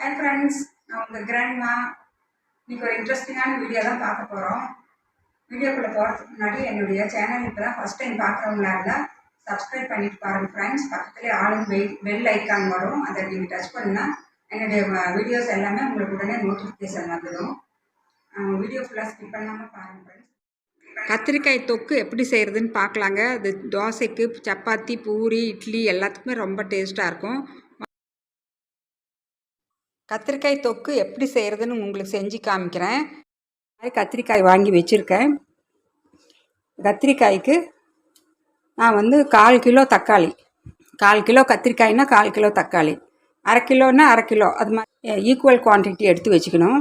Hi friends நான் உங்கள் grandma இன்னைக்கு ஒரு இன்ட்ரெஸ்டிங்கான வீடியோ தான் பார்க்க போகிறோம் வீடியோக்குள்ளே போகிறதுக்கு முன்னாடி என்னுடைய சேனல் இப்போ தான் ஃபஸ்ட் டைம் பார்க்குறவங்களா இருந்தால் சப்ஸ்கிரைப் பண்ணிட்டு பாருங்கள் ஃப்ரெண்ட்ஸ் பக்கத்துலேயே ஆளுங்க பெல் பெல் ஐக்கான் வரும். அதை நீங்கள் டச் பண்ணால் என்னுடைய வீடியோஸ் எல்லாமே உங்களுக்கு உடனே நோட்டிஃபிகேஷன் வந்துடும். வீடியோ ஃபுல்லாக ஸ்கிப் பண்ணாமல் பாருங்கள் ஃப்ரெண்ட்ஸ் கத்திரிக்காய் தொக்கு எப்படி செய்கிறதுன்னு பார்க்கலாங்க. அது தோசைக்கு சப்பாத்தி பூரி இட்லி எல்லாத்துக்குமே ரொம்ப டேஸ்ட்டாக இருக்கும். கத்திரிக்காய் தொக்கு எப்படி செய்கிறதுன்னு உங்களுக்கு செஞ்சு காமிக்கிறேன். மாதிரி கத்திரிக்காய் வாங்கி வச்சுருக்கேன். கத்திரிக்காய்க்கு நான் வந்து கால் கிலோ தக்காளி. கால் கிலோ கத்திரிக்காய்னா கால் கிலோ தக்காளி. அரை கிலோன்னா அரை கிலோ. அது மாதிரி ஈக்குவல் குவான்டிட்டி எடுத்து வச்சுக்கணும்.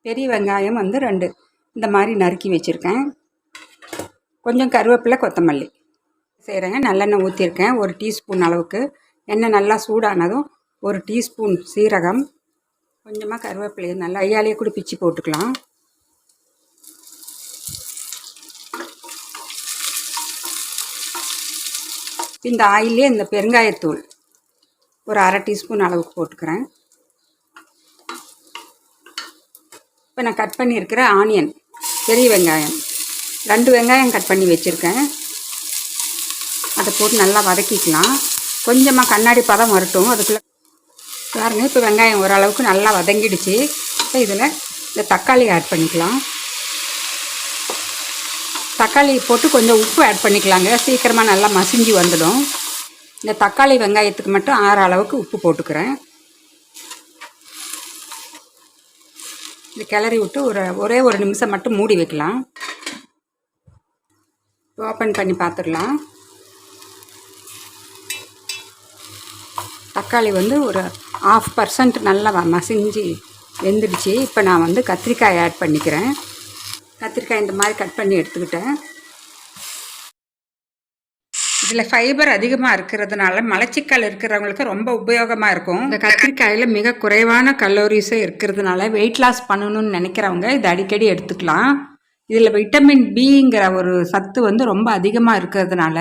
பெரிய வெங்காயம் வந்து ரெண்டு. இந்த மாதிரி நறுக்கி வச்சுருக்கேன். கொஞ்சம் கருவேப்பிலை கொத்தமல்லி செய்கிறேங்க நல்லெண்ணெய் ஊற்றிருக்கேன் ஒரு டீஸ்பூன் அளவுக்கு. எண்ணெய் நல்லா சூடானதும் ஒரு டீஸ்பூன் சீரகம். கொஞ்சமாக கருவேப்பிலையை நல்லா ஐயாலேயே கூட பிச்சு போட்டுக்கலாம். இந்த ஆயிலே இந்த பெருங்காயத்தூள் ஒரு அரை டீஸ்பூன் அளவுக்கு போட்டுக்கிறேன். இப்போ நான் கட் பண்ணியிருக்கிற ஆனியன் பெரிய வெங்காயம் ரெண்டு வெங்காயம் கட் பண்ணி வச்சுருக்கேன். அதை போட்டு நல்லா வதக்கிக்கலாம். கொஞ்சமாக கண்ணாடி பதம் வரட்டும். அதுக்குள்ளே பாருங்க இப்போ வெங்காயம் ஓரளவுக்கு நல்லா வதங்கிடுச்சு. இப்போ இதில் இந்த தக்காளி ஆட் பண்ணிக்கலாம். தக்காளி போட்டு கொஞ்சம் உப்பு ஆட் பண்ணிக்கலாங்க. சீக்கிரமாக நல்லா மசிஞ்சு வந்துடும். இந்த தக்காளி வெங்காயத்துக்கு மட்டும் ஆறு அளவுக்கு உப்பு போட்டுக்கிறேன். இந்த கிளறி விட்டு ஒரு ஒரே ஒரு நிமிஷம் மட்டும் மூடி வைக்கலாம். ஓப்பன் பண்ணி பார்த்துடலாம். தக்காளி வந்து ஒரு ஆஃப் பர்சன்ட் நல்லா மசிஞ்சு வெந்துடுச்சு. இப்போ நான் வந்து கத்திரிக்காய் ஆட் பண்ணிக்கிறேன். கத்திரிக்காய் இந்த மாதிரி கட் பண்ணி எடுத்துக்கிட்டேன். இதில் ஃபைபர் அதிகமாக இருக்கிறதுனால மலச்சிக்கல் இருக்கிறவங்களுக்கு ரொம்ப உபயோகமாக இருக்கும். இந்த கத்திரிக்காயில் மிக குறைவான கலோரிஸே இருக்கிறதுனால வெயிட் லாஸ் பண்ணணும்னு நினைக்கிறவங்க இதை அடிக்கடி எடுத்துக்கலாம். இதில் விட்டமின் பிங்கிற ஒரு சத்து வந்து ரொம்ப அதிகமாக இருக்கிறதுனால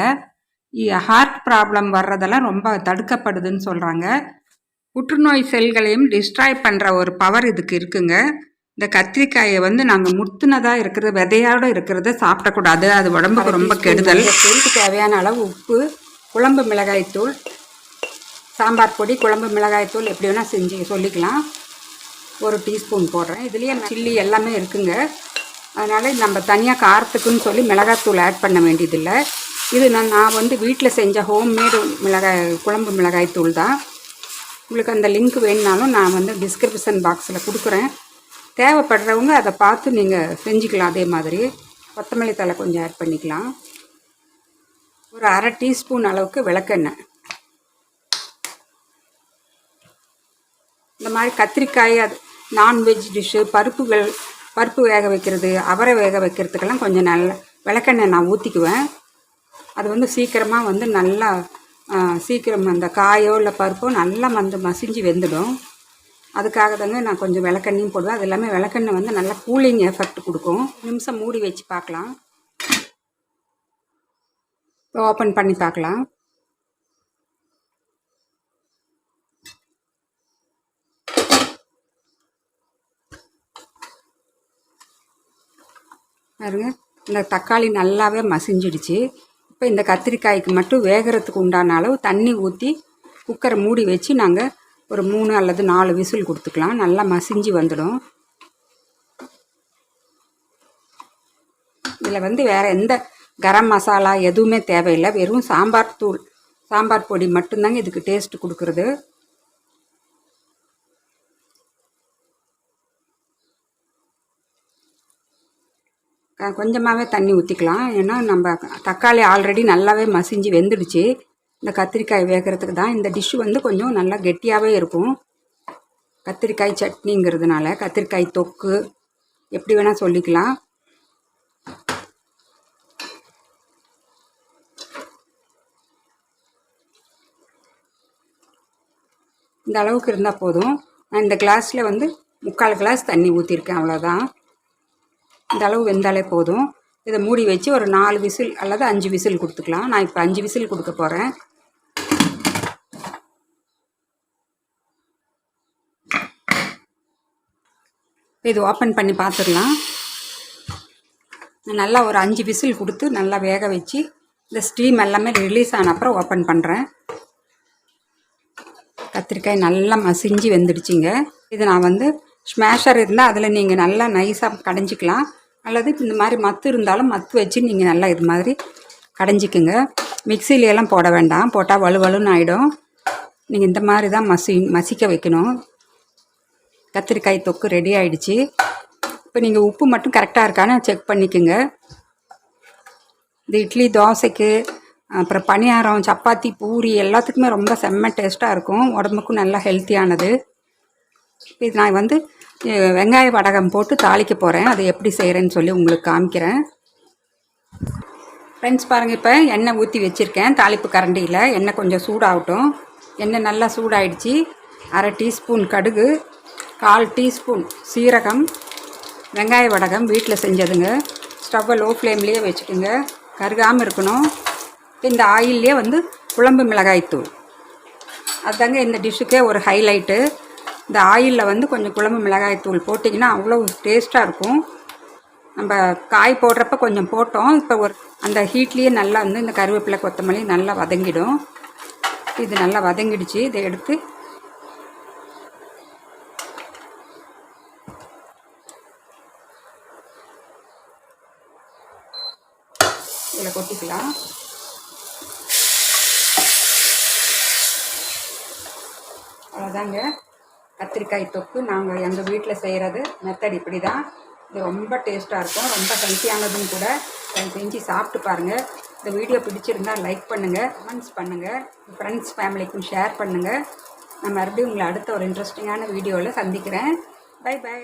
ஹார்ட் ப்ராப்ளம் வர்றதெல்லாம் ரொம்ப தடுக்கப்படுதுன்னு சொல்கிறாங்க புற்றுநோய் செல்களையும் டிஸ்ட்ராய் பண்ணுற ஒரு பவர் இதுக்கு இருக்குங்க. இந்த கத்திரிக்காயை வந்து நாங்கள் முத்துனதாக இருக்கிற விதையோடு இருக்கிறத சாப்பிடக்கூடாது. அது உடம்புக்கு ரொம்ப கெடுதல். இதுக்கு தேவையான அளவு உப்பு குழம்பு மிளகாய்த்தூள் சாம்பார் பொடி குழம்பு மிளகாய்த்தூள் எப்படி வேணால் செஞ்சு சொல்லிக்கலாம். ஒரு டீஸ்பூன் போடுறேன். இதுலேயே சில்லி எல்லாமே இருக்குங்க. அதனால் நம்ம தனியாக காரத்துக்குன்னு சொல்லி மிளகாய்த்தூள் ஆட் பண்ண வேண்டியதில்லை. இது நான் நான் வந்து வீட்டில் செஞ்ச ஹோம்மேடு மிளகாய் குழம்பு மிளகாய் தூள் தான். உங்களுக்கு அந்த லிங்க் வேணுனாலும் நான் வந்து டிஸ்கிரிப்ஷன் பாக்ஸில் கொடுக்குறேன். தேவைப்படுறவங்க அதை பார்த்து நீங்கள் செஞ்சுக்கலாம் அதே மாதிரி. கொத்தமல்லி தழை கொஞ்சம் ஆட் பண்ணிக்கலாம். ஒரு அரை டீஸ்பூன் அளவுக்கு விளக்கெண்ணெய். இந்த மாதிரி கத்திரிக்காய் அது நான்வெஜ் டிஷ்ஷு பருப்புகள் பருப்பு வேக வைக்கிறது அவரை வேக வைக்கிறதுக்கெல்லாம் கொஞ்சம் நல்ல விளக்கெண்ணெய் நான் ஊற்றிக்குவேன் அது வந்து சீக்கிரமாக வந்து நல்லா சீக்கிரம் அந்த காயோ இல்லை பருப்போ நல்லா வந்து மசிஞ்சு வெந்துடும். அதுக்காக தாங்க நான் கொஞ்சம் விளக்கெண்ணையும் போடுவேன். அது எல்லாமே விளக்கெண்ணெய் வந்து நல்லா கூலிங் எஃபெக்ட் கொடுக்கும். நிமிஷம் மூடி வச்சு பார்க்கலாம். இப்போ ஓப்பன் பண்ணி பார்க்கலாம். பாருங்க இந்த தக்காளி நல்லாவே மசிஞ்சிடுச்சு. இப்போ இந்த கத்திரிக்காய்க்கு மட்டும் வேகிறதுக்கு உண்டான அளவு தண்ணி ஊற்றி குக்கரை மூடி வச்சு நாங்கள் ஒரு மூணு அல்லது நாலு விசில் கொடுத்துக்கலாம். நல்லா மசிஞ்சு வந்துடும். இதில் வந்து வேறு எந்த கரம் மசாலா எதுவுமே தேவையில்லை. வெறும் சாம்பார் தூள் சாம்பார் பொடி மட்டும்தாங்க இதுக்கு டேஸ்ட் கொடுக்குறது. கொஞ்சமாகவே தண்ணி ஊற்றிக்கலாம் ஏன்னா நம்ம தக்காளி ஆல்ரெடி நல்லாவே மசிஞ்சு வெந்துடுச்சு. இந்த கத்திரிக்காய் வேகிறதுக்கு தான் இந்த டிஷ்ஷு வந்து கொஞ்சம் நல்லா கெட்டியாகவே இருக்கும். கத்திரிக்காய் சட்னிங்கிறதுனால கத்திரிக்காய் தொக்கு எப்படி வேணால் சொல்லிக்கலாம். இந்த அளவுக்கு இருந்தால் போதும். நான் இந்த கிளாஸில் வந்து முக்கால் கிளாஸ் தண்ணி ஊற்றிருக்கேன் அவ்வளோதான் இந்த அளவு வெந்தாலே போதும். இதை மூடி வச்சு ஒரு நாலு விசில் அல்லது அஞ்சு விசில் கொடுத்துக்கலாம். நான் இப்போ அஞ்சு விசில் கொடுக்க போகிறேன் இது ஓப்பன் பண்ணி பார்த்துடலாம் நல்லா ஒரு அஞ்சு விசில் கொடுத்து நல்லா வேக வச்சு இந்த ஸ்டீம் எல்லாமே ரிலீஸ் ஆன அப்புறம் ஓப்பன் பண்ணுறேன் கத்திரிக்காய் நல்லா மசிஞ்சு வெந்துடுச்சிங்க. இது நான் வந்து ஸ்மேஷர் இருந்தால் அதில் நீங்கள் நல்லா நைஸாக கடைஞ்சிக்கலாம். அல்லது இந்த மாதிரி மத்து இருந்தாலும் மத்து வச்சு நீங்கள் நல்லா இது மாதிரி கடைஞ்சிக்குங்க. மிக்சிலையெல்லாம் எல்லாம் போட வேண்டாம். போட்டால் வலுவலுன்னு ஆகிடும் நீங்கள் இந்த மாதிரி தான் மசி மசிக்க வைக்கணும். கத்திரிக்காய் தொக்கு ரெடி ஆகிடுச்சி இப்போ நீங்கள் உப்பு மட்டும் கரெக்டாக இருக்கான்னு செக் பண்ணிக்கோங்க. இந்த இட்லி தோசைக்கு அப்புறம் பணியாரம் சப்பாத்தி பூரி எல்லாத்துக்குமே ரொம்ப செம்ம டேஸ்ட்டாக இருக்கும். உடம்புக்கும் நல்லா ஹெல்த்தியானது இது நான் வந்து வெங்காய வடகம் போட்டு தாளிக்க போகிறேன் அது எப்படி செய்கிறேன்னு சொல்லி உங்களுக்கு காமிக்கிறேன். ஃப்ரெண்ட்ஸ் பாருங்கள் இப்போ எண்ணெய் ஊற்றி வச்சுருக்கேன். தாளிப்பு கரண்டியில் எண்ணெய் கொஞ்சம் சூடாகட்டும். எண்ணெய் நல்லா சூடாயிடுச்சு. அரை டீஸ்பூன் கடுகு கால் டீஸ்பூன் சீரகம் வெங்காய வடகம் வீட்டில் செஞ்சதுங்க. ஸ்டவ்வை லோ ஃப்ளேம்லேயே வச்சுக்கோங்க. கருகாமல் இருக்கணும். இந்த ஆயிலே வந்து குழம்பு மிளகாய்த்தூள். அதுதாங்க இந்த டிஷ்ஷுக்கே ஒரு ஹைலைட்டு. இந்த ஆயிலில் வந்து கொஞ்சம் குழம்பு மிளகாய்த்தூள் போட்டிங்கன்னா அவ்வளோ டேஸ்ட்டாக இருக்கும். நம்ம காய் போடுறப்ப கொஞ்சம் போட்டோம். இப்போ ஒரு அந்த ஹீட்லேயே நல்லா வந்து இந்த கருவேப்பிலை கொத்தமல்லி நல்லா வதங்கிடும். இது நல்லா வதங்கிடுச்சு. இதை எடுத்து இதில் கொட்டிக்கலாம். அவ்வளோதாங்க கத்திரிக்காய் தொக்கு. நாங்கள் எங்கள் வீட்டில் செய்கிறது மெத்தட் இப்படி தான் இது ரொம்ப டேஸ்ட்டாக இருக்கும். ரொம்ப ஹெல்த்தியானதும் கூட அதை செஞ்சு சாப்பிட்டு பாருங்கள் இந்த வீடியோ பிடிச்சிருந்தால் லைக் பண்ணுங்கள் கமெண்ட்ஸ் பண்ணுங்கள் ஃப்ரெண்ட்ஸ் ஃபேமிலிக்கும் ஷேர் பண்ணுங்கள் நான் மறுபடியும் உங்களை அடுத்த ஒரு இன்ட்ரெஸ்டிங்கான வீடியோவில் சந்திக்கிறேன். By by